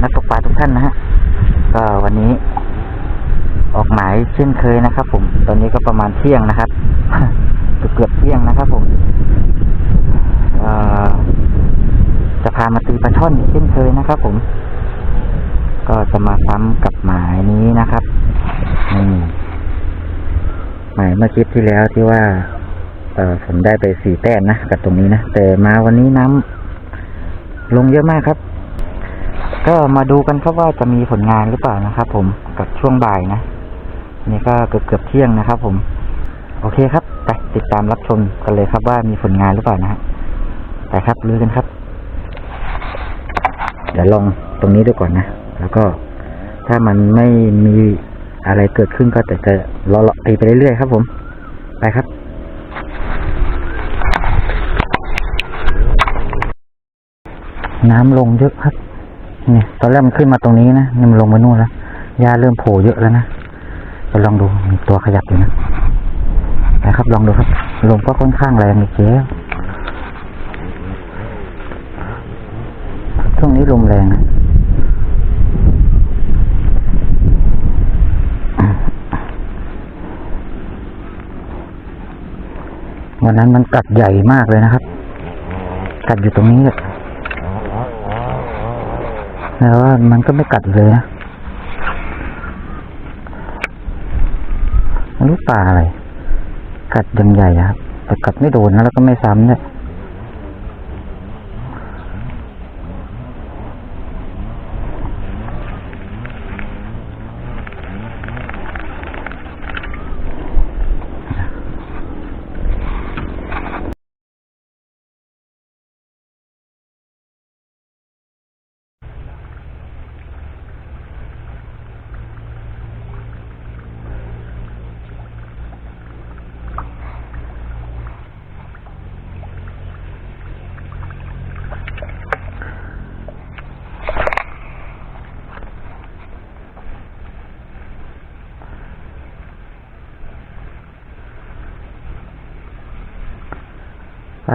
นักตกปลาทุกท่านนะฮะก็วันนี้ ออกหมายเช่นเคยนะครับ ผม ตอนนี้ก็ประมาณเที่ยงนะครับเกือบเกือบเที่ยงนะครับ ผมจะพามาตีปลาช่อนเช่นเคยนะครับ ผม ก็จะมาซ้ำกับหมายนี้นะครับนี่หมายเมื่อคลิปที่แล้วที่ว่า เออผมได้ไปสี่แต้มนะกับตรงนี้นะแต่มาวันนี้น้ำลงเยอะมากครับ ก็มาดูกันครับว่าจะมีผลงานหรือเปล่านะครับ ผมกับช่วงบ่ายนะนี่ก็เกือบเกือบเที่ยงนะครับ ผม โอเคครับไปติดตามรับชมกันเลยครับว่ามีผลงานหรือเปล่านะฮะไปครับลุยกันครับ เดี๋ยวลองตรงนี้ดูก่อนนะแล้วก็ถ้ามันไม่มีอะไรเกิดขึ้นก็จะจะรอๆตีไปเรื่อยๆครับ ผม ไปครับน้ำลงเยอะครับ เนี่ยตอนแรกมันขึ้นมาตรงนี้นะนี่มันลงมานู่นแล้วหญ้าเริ่มโผล่เยอะแล้วนะไปลองดูมีตัวขยับอยู่นะนะครับ ลองดูครับลมก็ค่อนข้างแรงเลยเจ๊ช่วงนี้ลมแรงนะวันนั้นมันกัดใหญ่มากเลยนะครับ กัดอยู่ตรงนี้เลย แต่ว่ามันก็ไม่กัดเลยนะไม่รู้ปลาอะไร กัดยังใหญ่ครับแต่กัดไม่โดนนะแล้วก็ไม่ซ้ำเนี่ย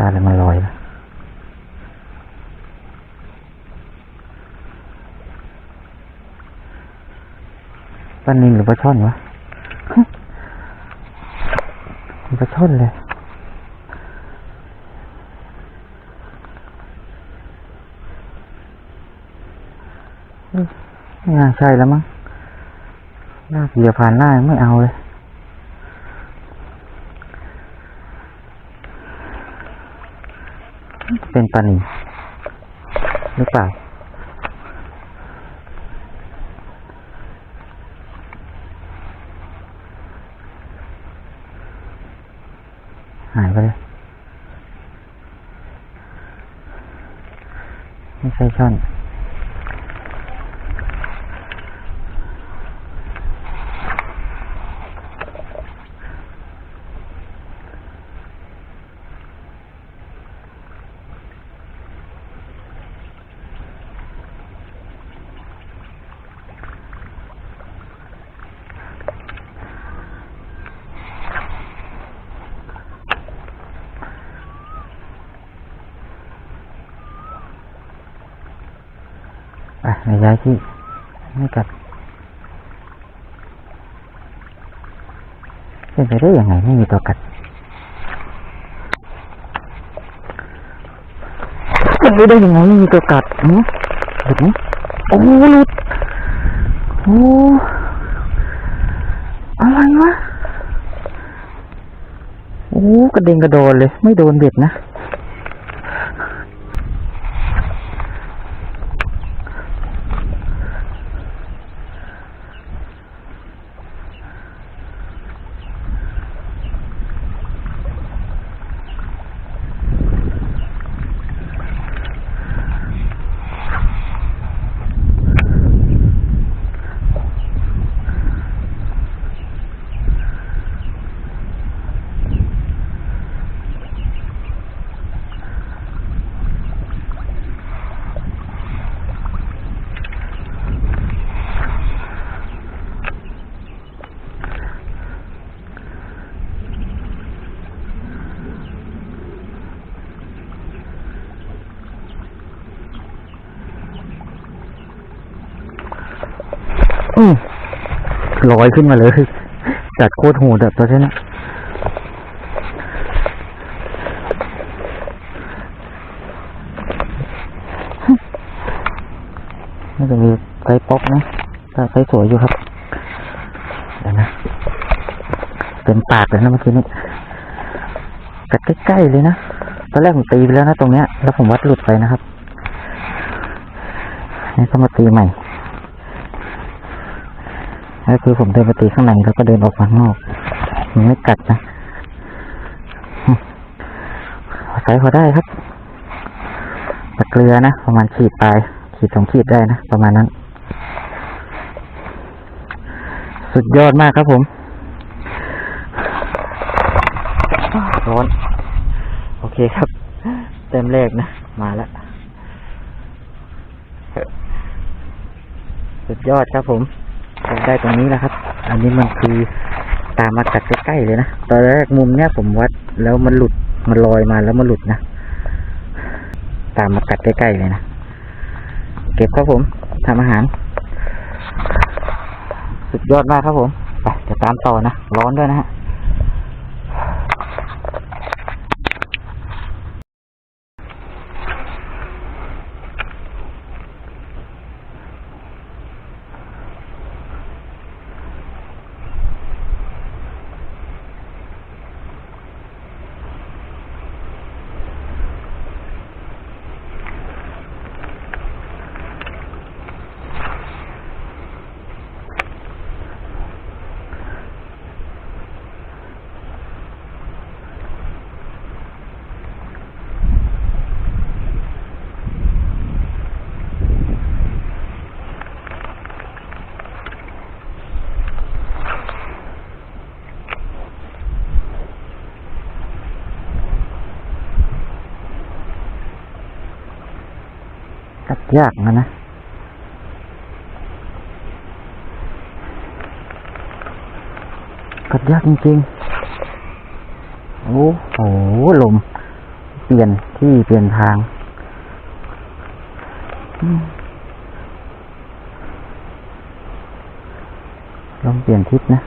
อะไรมันลอยนะปลานิลหรือปลาช่อนวะปลาช่อนเลยไม่น่าใช่แล้วมั้งหน้าเหยียบผ่านหน้าไม่เอาเลย เป็นปลานิหรือเปล่าหายไปเลยไม่ใช่ช่อน อะย้ายที่ไม่กัดเป็นไปได้ยังไงไม่มีตัวกัดเป็นไปได้ยังไงไม่มีตัวกัดหืมหลุดไหมโอ้หลุดโอ้อะไรวะโอ้กระเด็นกระโดนเลย ไม่โดนเบ็ดนะ อืมลอยขึ้นมาเลยจัดโคตรโหดอะตัวนี้นะน่าจะมีไซป๊อกนะไซส์สวยอยู่ครับเดี๋ยวนะเป็นปากเลยนะเมื่อกี้นี้กัดใกล้ๆเลยนะตอนแรกผมตีไปแล้วนะตรงเนี้ย แล้วผมวัดหลุดไปนะครับนี่ต้องมาตีใหม่ ก็คือผมเดินไปตีข้างในแล้วก็เดินออกมาข้างนอกมันไม่กัดนะใช้พอได้ครับตะเกลือนะประมาณขีดปลายขีดสองขีดได้นะประมาณนั้น สุดยอดมากครับผมร้อนโอเคครับ เต็มแรกนะ มาแล้วสุดยอดครับผม ได้ตรงนี้แล้วครับ อันนี้มันคือตามมากัดใกล้ๆเลยนะ ตอนแรกมุมเนี้ยผมวัดแล้วมันหลุด มันลอยมาแล้วมันหลุดนะ ตามมากัดใกล้ๆเลยนะ เก็บครับผมทำอาหาร สุดยอดมากครับผม ไปจะตามต่อนะ ร้อนด้วยนะฮะ กัด ยากนะนะ กัดยากจริงๆ โอ้โห ลม เปลี่ยนที่เปลี่ยนทางลมเปลี่ยนทิศนะ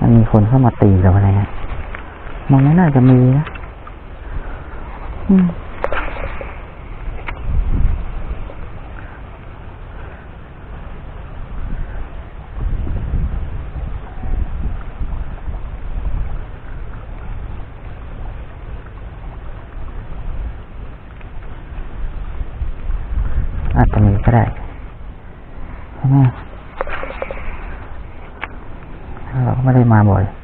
มันมี คนเข้ามาตีหรืออะไรเนี่ยมองไม่น่าจะมีนะ อืมอาจจะมีก็ได้ใช่ไหม เราก็ไม่ได้มาบ่อย นี่ไ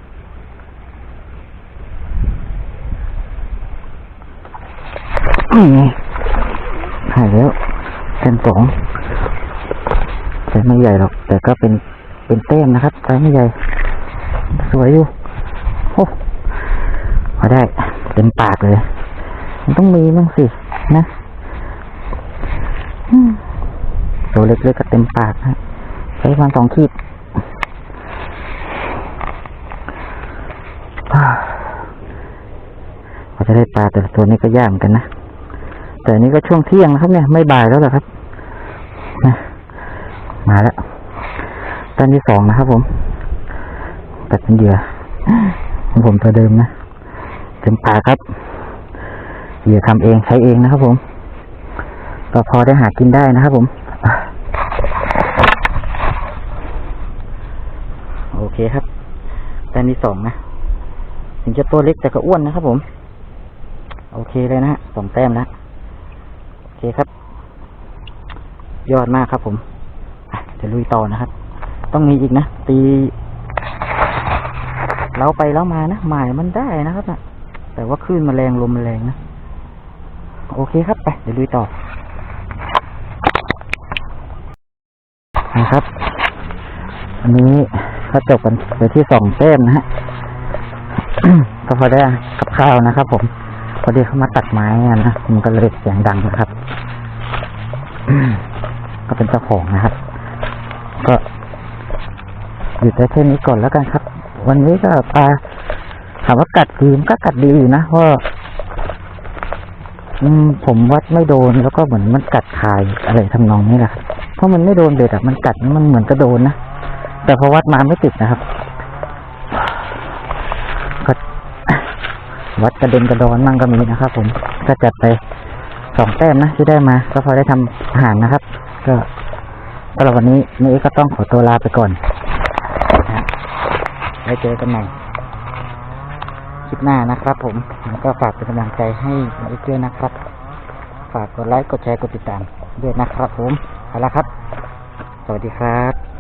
ง หายแล้วเส้นสองไซส์ไม่ใหญ่หรอก แต่ก็เป็นเป็นเต้มนะครับไซส์ไม่ใหญ่ สวยอยู่โอ้พอได้เต็มปากเลย มันต้องมีมั้งสินะตัวเล็กๆก็เต็มปากฮะใช้ประมสองขีดกว่าจะได้ปลาแต่ตัวนี้ก็ยากเหมือนกันนะ แต่นี้ก็ช่วงเที่ยงนะครับ เนี่ยไม่บ่ายแล้วเหรอครับนะมาแล้วตอนที่สองนะครับ ผมตัดเป็นเหยื่อของผมตัวเดิมนะเต็มปากครับเหยื่อทำเองใช้เองนะครับ ผมก็พอได้หากินได้นะครับ ผมโอเคครับต้มที่สองนะถึงจะตัวเล็กแต่ก็อ้วนนะครับ ผม โอเคเลยนะฮะสองแต้มแล้ว เคครับ ยอดมากครับผมอะเดี๋ยวลุยต่อนะครับ ต้องมีอีกนะ ตี เราไปแล้วมานะหมายมันได้นะครับนะแต่ว่าคลื่นมันแรงลมมันแรงนะ โอเคครับไปเดี๋ยวลุยต่อนะครับอันนี้ก็จบกันไปที่สองแต้มนะฮะก็พอได้กับข้าวนะครับผม พอดีเขามาตัดไม้อะนะมันก็เลยเสียงดังนะครับ ก็เป็นเจ้าของนะครับ ก็หยุดได้แค่นี้ก่อนแล้วกันครับ วันนี้ก็ปลาถามว่ากัดดีมก็กัดดีอยู่นะเพราะผมวัดไม่โดนแล้วก็เหมือนมันกัดคายอะไรทำนองนี้แหละเพราะมันไม่โดนเบ็ดอะมันกัดมันเหมือนจะโดนนะแต่พอวัดมาไม่ติดนะครับ วัดกระเด็นกระดอนมั่งก็มีนะครับผมก็จัดไปสองแต้มนะที่ได้มา ก็พอได้ทำอาหารนะครับ ก็สำหรับวันนี้นี่ก็ต้องขอตัวลาไปก่อนไว้เจอกันใหม่คลิปหน้านะครับ ผมแล้วก็ฝากเป็นกำลังใจให้อีกด้วยนะครับ ฝากกดไลค์กดแชร์กดติดตามด้วยนะครับ ผมเอาละครับ สวัสดีครับ